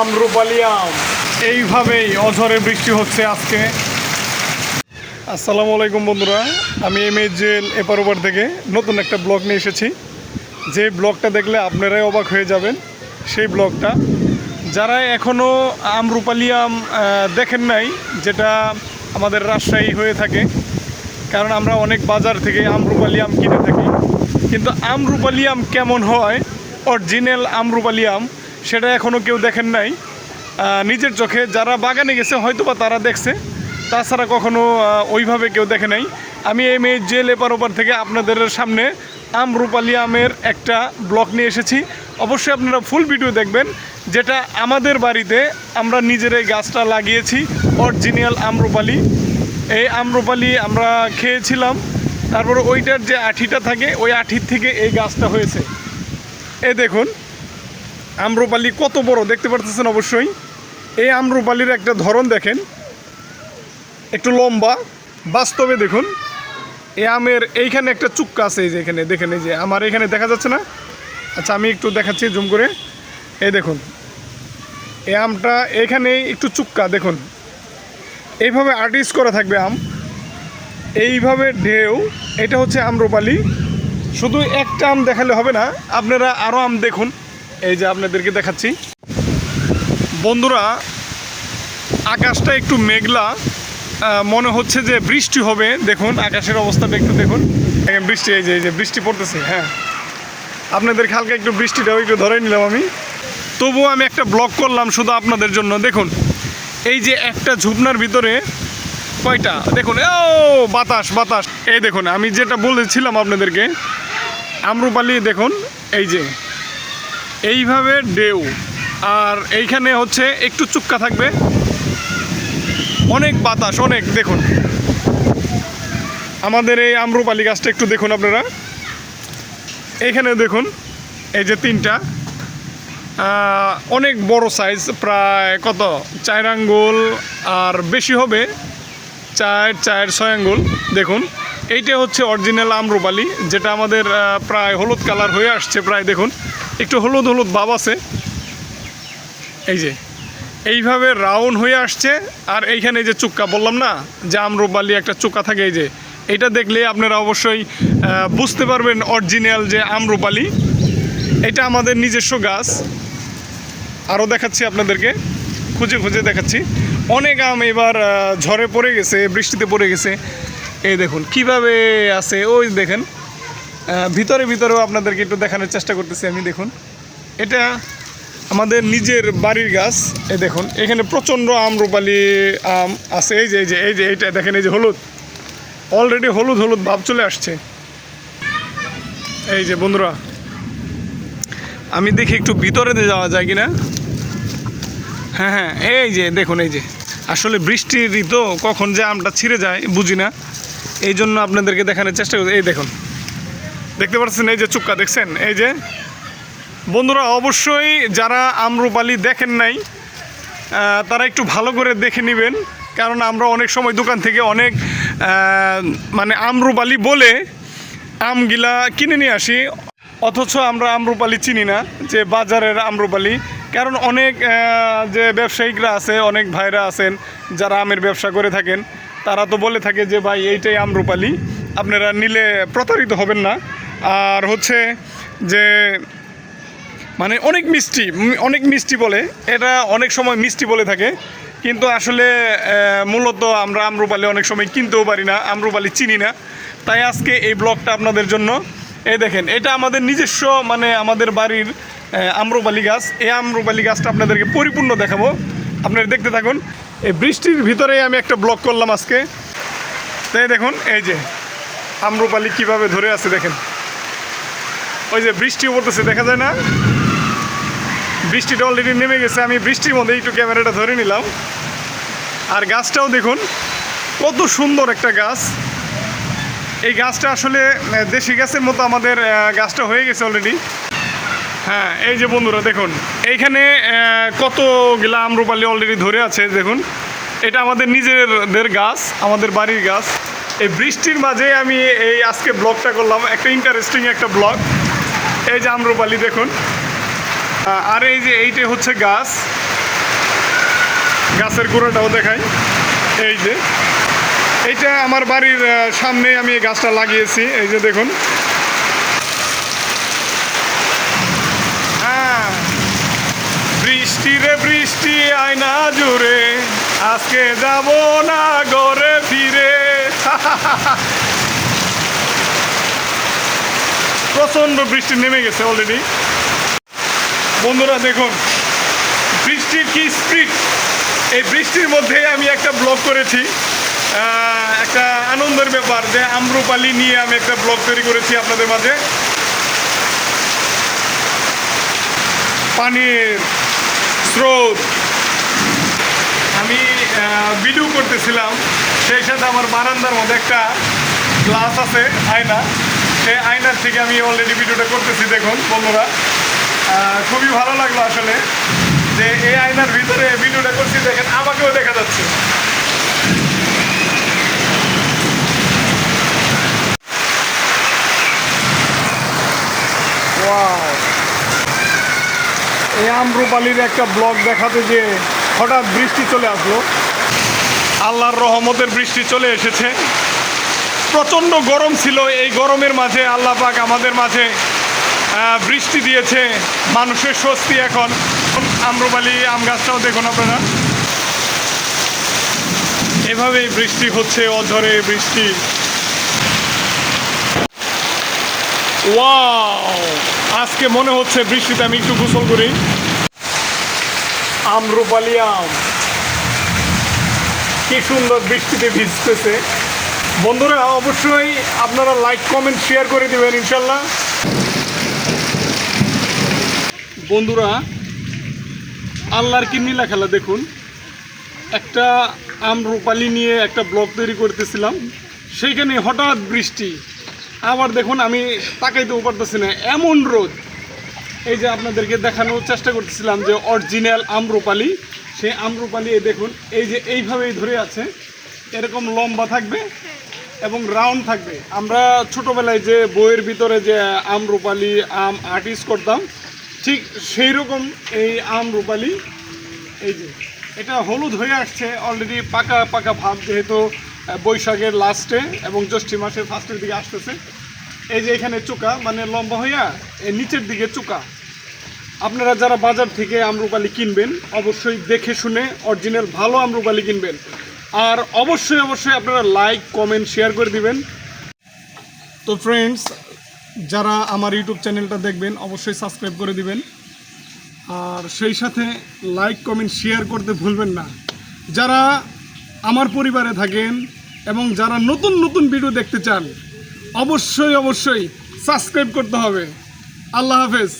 আমরুপালি আম এইভাবেই অঝরে বৃষ্টি হচ্ছে আজকে। আসসালামু আলাইকুম বন্ধুরা, আমি এম জেল এপার ওপার থেকে নতুন একটা ব্লগ নিয়ে এসেছি। যে ব্লগটা দেখলে আপনারাই অবাক হয়ে যাবেন, সেই ব্লগটা। যারা এখনও আমরুপালি আম দেখেন নাই, যেটা আমাদের রাজশাহী হয়ে থাকে, কারণ আমরা অনেক বাজার থেকে আমরুপালি আম কিনে থাকি। কিন্তু আমরুপালি আম কেমন হয়? অরিজিনাল আমরুপালি আম সেটা এখনও কেউ দেখেন নাই। নিজের চোখে যারা বাগানে গেছে হয়তো বা তারা দেখছে। তাছাড়া কখনো ওইভাবে কেউ দেখে নাই। আমি এই মেয়ে জেল এপার ওপার থেকে আপনাদের সামনে আমরুপালি আমের একটা ব্লক নিয়ে এসেছি। অবশ্যই আপনারা ফুল ভিডিও দেখবেন, যেটা আমাদের বাড়িতে আমরা নিজেরাই গাছটা লাগিয়েছি, অরিজিনাল আমরুপালি। এই আমরুপালি আমরা খেয়েছিলাম, তারপর ওইটার যে আঠিটা থাকে, ওই আঠির থেকে এই গাছটা হয়েছে। এ দেখুন আমরুপালি কত বড় দেখতে পারতেছেন অবশ্যই। এই আম্রপালির একটা ধরন দেখেন। একটু লম্বা। বাস্তবে দেখুন, এই আমের এইখানে একটা চুক্কা আছে এই যে এখানে, দেখেন এই যে, আমার এখানে দেখা যাচ্ছে না? আচ্ছা আমি একটু দেখাচ্ছি, জুম করে। এই দেখুন, এই আমটা এখানে একটু চুক্কা, দেখুন। এইভাবে আর্টিস্ট করা থাকবে আম। এইভাবে ঢেউ, এটা হচ্ছে আম্রপালি। শুধু একটা আম দেখালে হবে না, আপনারা আরও আম দেখুন। এই যে আপনাদেরকে দেখাচ্ছি। বন্ধুরা, আকাশটা একটু মেঘলা। মনে হচ্ছে যে বৃষ্টি হবে। দেখুন, আকাশের অবস্থাটা একটু দেখুন। বৃষ্টি, এই যে এই যে বৃষ্টি পড়তেছে হ্যাঁ। আপনাদের হালকা একটু বৃষ্টিটাও একটু ধরে নিলাম আমি। তবুও আমি একটা ব্লগ করলাম শুধু আপনাদের জন্য। দেখুন, এই যে একটা ঝুপনার ভিতরে কয়টা? দেখুন, ও, বাতাস বাতাস। এই দেখুন, আমি যেটা বলেছিলাম আপনাদেরকে, আমরুপালি, দেখুন, এই যে। এইভাবে ডেউ আর এইখানে হচ্ছে একটু চুক্কা থাকবে। অনেক বাতাস, অনেক, দেখুন। আমাদের এই আমরুপালি গাছটা একটু দেখুন আপনারা। এইখানে দেখুন, এই যে তিনটা। অনেক বড় সাইজ প্রায় কত? চার আঙ্গুল, আর বেশি হবে চার চার, ছয় আঙ্গুল। দেখুন, এইটা হচ্ছে অরিজিনাল আমরুপালি, যেটা আমাদের প্রায় হলুদ কালার হয়ে আসছে প্রায়, দেখুন। একটু হলুদ হলুদ ভাব আছে। এই যে, এইভাবে রাউন্ড হয়ে আসছে, আর এইখানে এই যে চুক্কা বললাম না যে আমরুপালি একটা চুক্কা থাকে, এই যে, এটা দেখলে আপনারা অবশ্যই বুঝতে পারবেন অরিজিনাল যে আমরুপালি এটা আমাদের নিজস্ব গাছ। আরও দেখাচ্ছি আপনাদেরকে, খুঁজে খুঁজে দেখাচ্ছি। অনেক আম এবার ঝড়ে পড়ে গেছে, বৃষ্টিতে পড়ে গেছে। এই দেখুন, কীভাবে আছে, ওই দেখেন। ভিতরে ভিতরেও আপনাদেরকে একটু দেখানোর চেষ্টা করতেছি আমি, দেখুন। এটা আমাদের নিজের বাড়ির গাছ, এই দেখুন। এখানে প্রচণ্ড আম রূপালি আম আছে, এই যে এই যে এই যে, এইটা দেখেন, এই যে হলুদ। অলরেডি হলুদ হলুদ ভাব চলে আসছে। এই যে, বন্ধুরা, আমি দেখি একটু ভিতরে যাওয়া যায় কিনা। হ্যাঁ হ্যাঁ এই যে, দেখুন, এই যে। আসলে বৃষ্টির তো কখন যে আমটা ছিঁড়ে যায়, বুঝি না। এই জন্য আপনাদেরকে দেখানোর চেষ্টা করছি। এই দেখুন দেখতে পাচ্ছেন এই যে চুক্কা, দেখছেন? এই যে বন্ধুরা, অবশ্যই যারা আমরুপালি দেখেন নাই তারা একটু ভালো করে দেখে নেবেন, কারণ আমরা অনেক সময় দোকান থেকে অনেক মানে আমরুপালি বলে আমগুলা কিনে নিয়ে আসি, অথচ আমরা আমরুপালি চিনি না, যে বাজারের আমরুপালি। কারণ অনেক যে ব্যবসায়িকরা আছে, অনেক ভাইরা আছেন, যারা আমের ব্যবসা করে থাকেন, তারা তো বলে থাকে যে, ভাই, এইটাই আমরুপালি, আপনারা নিলে প্রতারিত হবেন না। আর হচ্ছে যে মানে অনেক মিষ্টি অনেক মিষ্টি বলে। এটা অনেক সময় মিষ্টি বলে থাকে। কিন্তু আসলে মূলত আমরা আমরুপালি অনেক সময় কিনতেও পারি না, আমরুপালি চিনি না। তাই আজকে এই ব্লগটা আপনাদের জন্য, এই দেখেন, এটা আমাদের নিজস্ব মানে আমাদের বাড়ির আম্রপালি গাছ। এই আম্রপালি গাছটা আপনাদেরকে পরিপূর্ণ দেখাবো। আপনারা দেখতে থাকুন। এই বৃষ্টির ভিতরে আমি একটা ব্লগ করলাম আজকে। তাই দেখুন, এই যে, আম্রপালি কীভাবে ধরে আছে দেখেন। ওই যে বৃষ্টি পড়তেছে, দেখা যায় না? বৃষ্টিটা অলরেডি নেমে গেছে, আমি বৃষ্টির মধ্যে একটু ক্যামেরাটা ধরে নিলাম। আর গাছটাও দেখুন, কত সুন্দর একটা গাছ। এই গাছটা আসলে দেশি গাছের মতো আমাদের গাছটা হয়ে গেছে অলরেডি হ্যাঁ এই যে বন্ধুরা, দেখুন, এইখানে কত কতগুলা আমরুপালি অলরেডি ধরে আছে, দেখুন। এটা আমাদের নিজেদের গাছ, আমাদের বাড়ির গাছ। এই বৃষ্টির মাঝে আমি এই আজকে ব্লগটা করলাম, একটা ইন্টারেস্টিং একটা ব্লগ। এই যে আমরুপালি দেখুন। আর এই যে এইটা হচ্ছে গাছ। গাছের গোড়াটাও দেখাই। এই যে। এইটা আমার বাড়ির সামনে আমি এই গাছটা লাগিয়েছি। এই যে দেখুন। হ্যাঁ। বৃষ্টি রে বৃষ্টি, আয়না জুড়ে। আজকে যাব না ঘরে ফিরে। প্রচণ্ড বৃষ্টি নেমে গেছে অলরেডি বন্ধুরা, দেখুন, বৃষ্টির কি স্পিড এই বৃষ্টির মধ্যে আমি একটা ব্লগ করেছি একটা আনন্দের ব্যাপার যে আম্রপালি নিয়ে আমি একটা ব্লগ তৈরি করেছি আপনাদের মাঝে। পানির স্রোত। আমি ভিডিও করতেছিলাম, সেই সাথে আমার বারান্দার মধ্যে একটা গ্লাস আছে, আয়না। সেই আয়নার থেকে আমি অলরেডি ভিডিওটা করতেছি দেখুন বন্ধুরা। খুবই ভালো লাগল আসলে যে এই আয়নার ভিতরে ভিডিওটা করছি দেখেন আমাকেও দেখা যাচ্ছে! এই আম্রপালির একটা ব্লগ দেখাতে যে হঠাৎ বৃষ্টি চলে আসলো। আল্লাহর রহমতের বৃষ্টি চলে এসেছে। প্রচণ্ড গরম ছিল। এই গরমের মাঝে আল্লাহ পাক আমাদের মাঝে বৃষ্টি দিয়েছে, মানুষের স্বস্তি এখন। আম্রপালি আম গাছটাও দেখুন আপনারা। এভাবেই বৃষ্টি হচ্ছে, অঝরে বৃষ্টি। ওয়াও! আজকে মনে হচ্ছে বৃষ্টিতে আমি একটু গোসল করি। আমরুপালি আম। কি সুন্দর বৃষ্টিতে ভিজতেছে। বন্ধুরা, অবশ্যই আপনারা লাইক কমেন্ট শেয়ার করে দেবেন, ইনশাল্লাহ। বন্ধুরা, আল্লাহর কি নীলা খেলা দেখুন। একটা আমরুপালি নিয়ে একটা ব্লগ তৈরি করতেছিলাম। সেইখানে হঠাৎ বৃষ্টি। আবার দেখুন, আমি তাকাইতেও পারতেছি না। এমন রোদ। এই যে আপনাদেরকে দেখানোর চেষ্টা করতেছিলাম যে অরিজিনাল আমরুপালি সেই আমরুপালি দেখুন, এই যে এইভাবেই ধরে আছে। এরকম লম্বা থাকবে। এবং রাউন্ড থাকবে। আমরা ছোটোবেলায় যে বইয়ের ভিতরে যে আমরুপালি আম আর্টিস্ট করতাম, ঠিক সেই রকম এই আমরুপালি এই যে, এটা হলুদ হয়ে আসছে অলরেডি পাকা পাকা ভাব যেহেতু বৈশাখের লাস্টে এবং জ্যৈষ্ঠী মাসের ফার্স্টের দিকে আসতেছে। এই যে এখানে চুকা মানে লম্বা হইয়া এই নিচের দিকে চুকা। আপনারা যারা বাজার থেকে আমরুপালি কিনবেন, অবশ্যই দেখে শুনে অরিজিনাল ভালো আমরুপালি কিনবেন। আর অবশ্যই অবশ্যই আপনারা লাইক কমেন্ট শেয়ার করে দিবেন। তো ফ্রেন্ডস যারা আমার ইউটিউব চ্যানেলটা দেখবেন, অবশ্যই সাবস্ক্রাইব করে দিবেন। আর সেই সাথে লাইক কমেন্ট শেয়ার করতে ভুলবেন না। যারা আমার পরিবারে থাকেন এবং যারা নতুন নতুন ভিডিও দেখতে চান, অবশ্যই অবশ্যই সাবস্ক্রাইব করতে হবে। আল্লাহ হাফেজ।